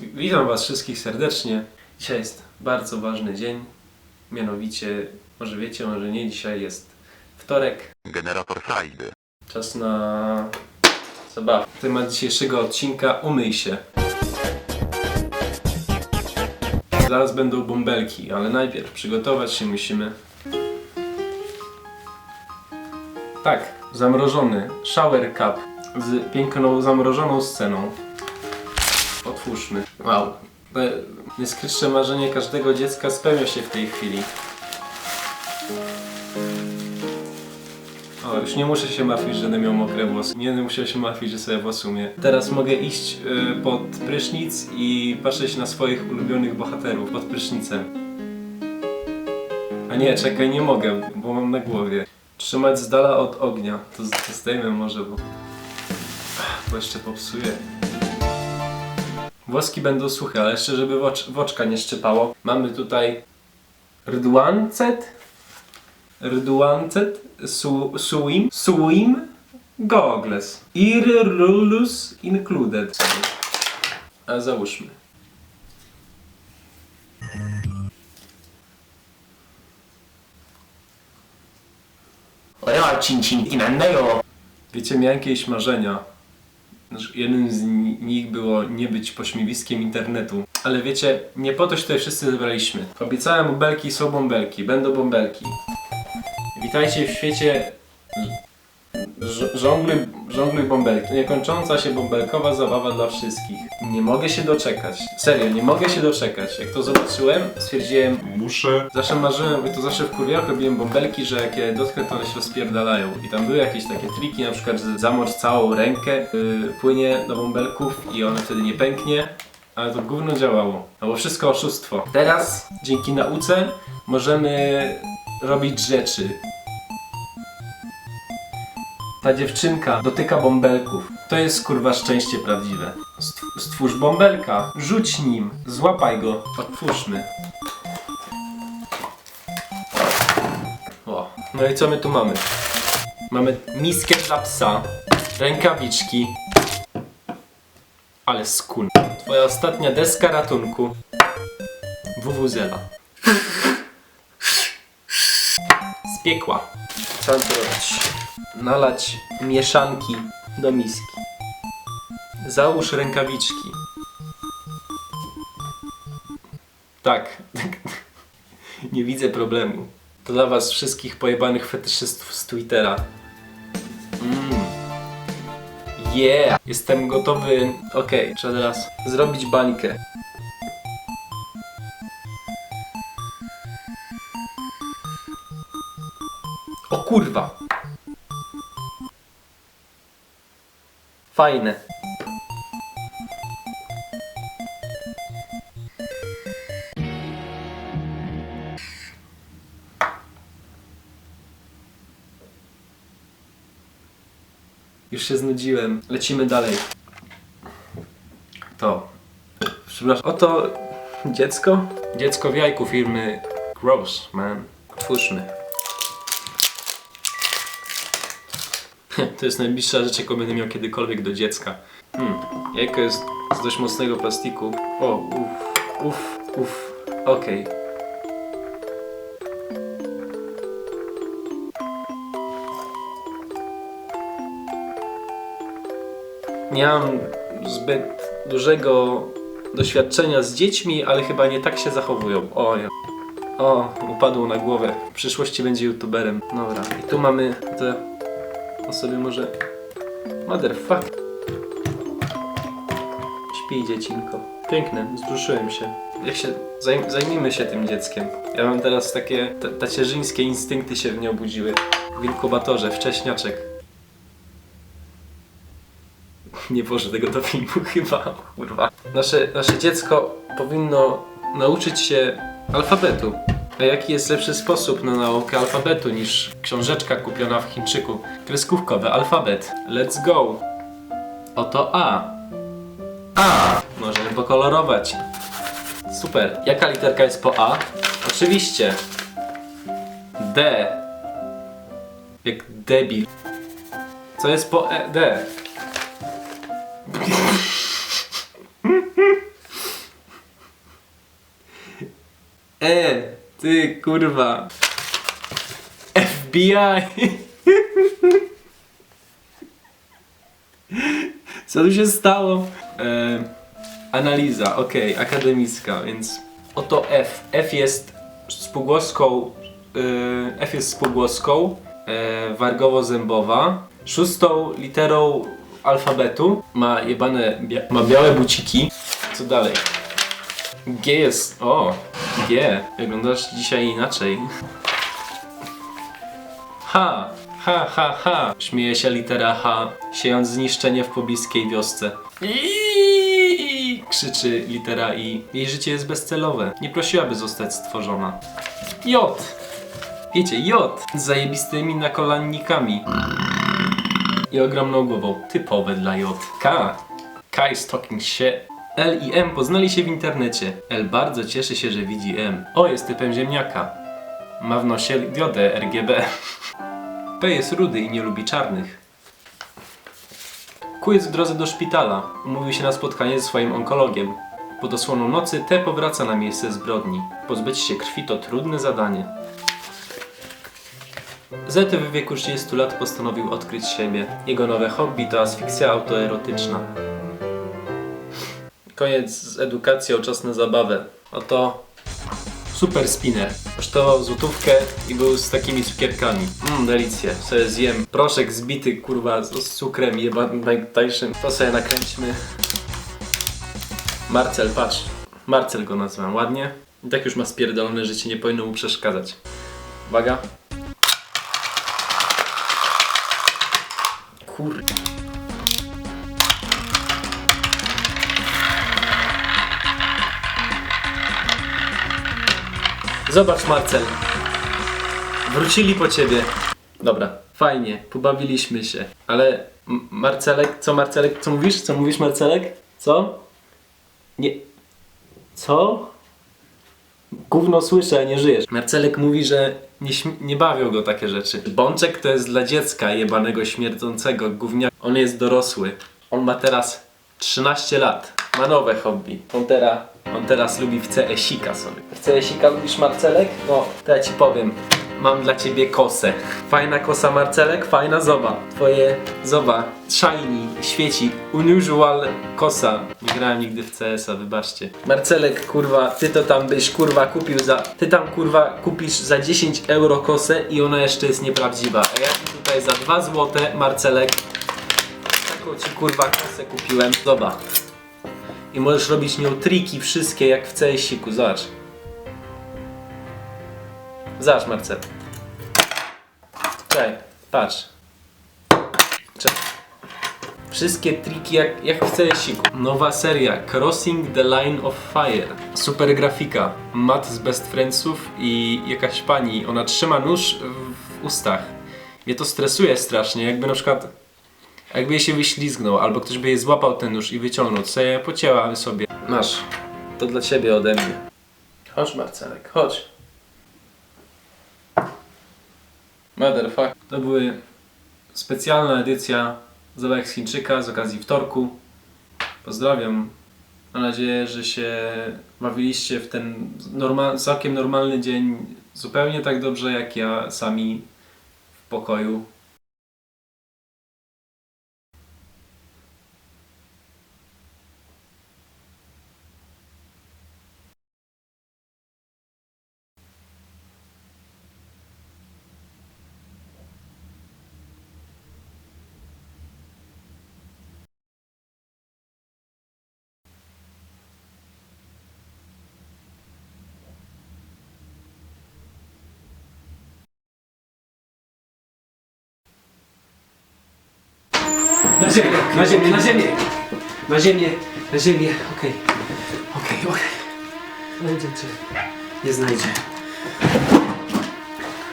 Witam Was wszystkich serdecznie. Dzisiaj jest bardzo ważny dzień. Mianowicie, może wiecie, może nie, dzisiaj jest wtorek. Generator frajdy. Czas na zabawę. Temat dzisiejszego odcinka umyj się. Zaraz będą bąbelki, ale najpierw przygotować się musimy. Tak, zamrożony shower cup z piękną zamrożoną sceną. Otwórzmy. Wow. Najskrytsze marzenie każdego dziecka spełnia się w tej chwili. O, już nie muszę się martwić, że będę miał mokre włosy. Nie musiał się martwić, że sobie włosy umie. Teraz mogę iść y, pod prysznic i patrzeć na swoich ulubionych bohaterów pod prysznicem. A nie, czekaj, nie mogę, bo mam na głowie. Trzymać z dala od ognia. To, to może, bo... Bo jeszcze popsuję. Włoski będą suche, ale jeszcze żeby wocz, woczka nie szczypało. Mamy tutaj rdłancet, rdłancet, su, suim, suim, goggles. Irrulus included. A załóżmy. Wiecie, miałem jakieś marzenia. Znaczy, Jednym z ni- nich było nie być pośmiewiskiem internetu. Ale wiecie, nie po to się tutaj wszyscy zebraliśmy. Obiecałem bąbelki, są bąbelki, będą bąbelki. Witajcie w świecie żongli, żongli bąbelki. Niekończąca się bąbelkowa zabawa dla wszystkich. Nie mogę się doczekać. Serio, nie mogę się doczekać. Jak to zobaczyłem, stwierdziłem, Muszę. Zawsze marzyłem, i to zawsze w kuriach robiłem bąbelki, że jak je dotknę, to one się rozpierdalają. I tam były jakieś takie triki, na przykład, że zamocz całą rękę, yy, płynie do bąbelków i one wtedy nie pęknie. Ale to gówno działało. To było wszystko oszustwo. Teraz, dzięki nauce, możemy robić rzeczy. Ta dziewczynka dotyka bąbelków. To jest kurwa szczęście prawdziwe. Stw- Stwórz bąbelka, rzuć nim, złapaj go, otwórzmy. O, no i co my tu mamy? Mamy miskę dla psa, rękawiczki. Ale skun. Twoja ostatnia deska ratunku. Wuwuzela. Z piekła. Tu robić? Nalać mieszanki do miski. Załóż rękawiczki. Tak. Nie widzę problemu. To dla was wszystkich pojebanych fetyszystów z Twittera. Mm. Yeah! Jestem gotowy. Okej, trzeba teraz zrobić bańkę. Kurwa! Fajne. Już się znudziłem. Lecimy dalej. To. Przepraszam. Oto dziecko. Dziecko w jajku firmy Grossman. Otwórzmy. To jest najbliższa rzecz, jaką będę miał kiedykolwiek do dziecka. Hmm. Jajko jest z dość mocnego plastiku. O, uff, uff, uff. Okej. Nie mam zbyt dużego doświadczenia z dziećmi, ale chyba nie tak się zachowują. O, ja. o upadło na głowę. W przyszłości będzie youtuberem. Dobra, i tu mamy te osoby może... Motherfuck. Śpi dziecinko. Piękne, wzruszyłem się. Jak się... Zajm, zajmijmy się tym dzieckiem. Ja mam teraz takie... Ta, tacierzyńskie instynkty się w nie obudziły. W inkubatorze, wcześniaczek. Nie włożę tego do filmu chyba, kurwa. Nasze, nasze dziecko powinno nauczyć się alfabetu. A jaki jest lepszy sposób na naukę alfabetu niż książeczka kupiona w Chińczyku? Kreskówkowy alfabet. Let's go. Oto A. A. Możemy pokolorować. Super. Jaka literka jest po A? Oczywiście. D. Jak debil. Co jest po e D? E, ty kurwa. FBI. Co tu się stało? E, analiza, okej, akademicka, więc oto F. F jest spółgłoską, e, F jest spółgłoską e, wargowo-zębowa. Szóstą literą alfabetu ma jebane, bia ma białe buciki. Co dalej? G jest, o, G. Wyglądasz dzisiaj inaczej. H. Ha, ha, ha. Śmieje się litera H, siejąc zniszczenie w pobliskiej wiosce. Iiii, krzyczy litera I. Jej życie jest bezcelowe. Nie prosiłaby zostać stworzona. J. Wiecie, J. Z zajebistymi nakolannikami. I ogromną głową. Typowe dla J. K. K is talking shit. L i M poznali się w internecie. L bardzo cieszy się, że widzi M. O jest typem ziemniaka. Ma w nosie diodę RGB. P jest rudy i nie lubi czarnych. Q jest w drodze do szpitala. Umówił się na spotkanie ze swoim onkologiem. Pod osłoną nocy T powraca na miejsce zbrodni. Pozbyć się krwi to trudne zadanie. Z w wieku 30 lat postanowił odkryć siebie. Jego nowe hobby to asfiksja autoerotyczna. Koniec z edukacją, czas na zabawę. Oto super spinner. Kosztował złotówkę i był z takimi cukierkami. Mmm, delicje. Sobie zjem. Proszek zbity, kurwa, z, z cukrem jeba najtańszym. To sobie nakręćmy. Marcel, patrz. Marcel go nazywam, ładnie? I tak już ma spierdolone życie, nie powinno mu przeszkadzać. Uwaga. Kur... Zobacz Marcel. Wrócili po ciebie. Dobra, fajnie, pobawiliśmy się. Ale Marcelek, co Marcelek, co mówisz? Co mówisz Marcelek? Co? Nie. Co? Gówno słyszę, nie żyjesz. Marcelek mówi, że nie, nie bawią go takie rzeczy. Bączek to jest dla dziecka jebanego, śmierdzącego gównia. On jest dorosły. On ma teraz 13 lat. Ma nowe hobby. On teraz, on teraz lubi w CS-ika sobie. W CS-ika lubisz Marcelek? No, to ja ci powiem. Mam dla ciebie kosę. Fajna kosa Marcelek? Fajna zoba. Twoje zoba. Shiny, świeci. Unusual kosa. Nie grałem nigdy w CS-a, wybaczcie. Marcelek, kurwa, ty to tam byś kurwa kupił za... Ty tam kurwa kupisz za 10 euro kosę i ona jeszcze jest nieprawdziwa. A ja ci tutaj za 2 złote, Marcelek, taką ci kurwa kosę kupiłem. Zoba. I możesz robić nią triki wszystkie jak w CS-iku, zobacz. Zobacz Marcel. Czekaj, patrz. Czekaj. Wszystkie triki jak, jak w CS-iku. Nowa seria Crossing the Line of Fire. Super grafika. Matt z Best Friendsów i jakaś pani. Ona trzyma nóż w ustach. Mnie to stresuje strasznie, jakby na przykład jakby jej się wyślizgnął, albo ktoś by jej złapał ten nóż i wyciągnął, to sobie pocięła sobie. Masz. To dla ciebie ode mnie. Chodź Marcelek, chodź. Motherfuck. To były specjalna edycja Zabawek z Chińczyka z okazji wtorku. Pozdrawiam. Mam nadzieję, że się bawiliście w ten normal, całkiem normalny dzień zupełnie tak dobrze jak ja sami w pokoju. Na ziemię, na ziemię, na ziemię! Na ziemię, na ziemię, okej. Okej, okej. Znajdzie cię. Nie znajdzie.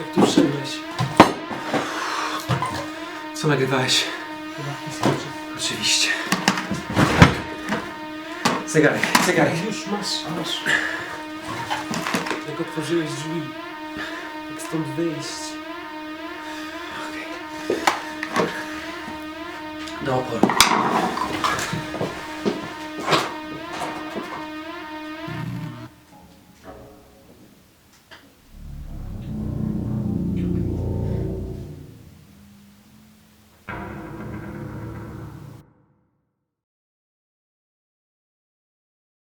Jak tu wszedłeś? Co nagrywałeś? Oczywiście. Zegarek, zegarek. Już masz, masz. Jak otworzyłeś drzwi. Jak stąd wyjść. Do oporu.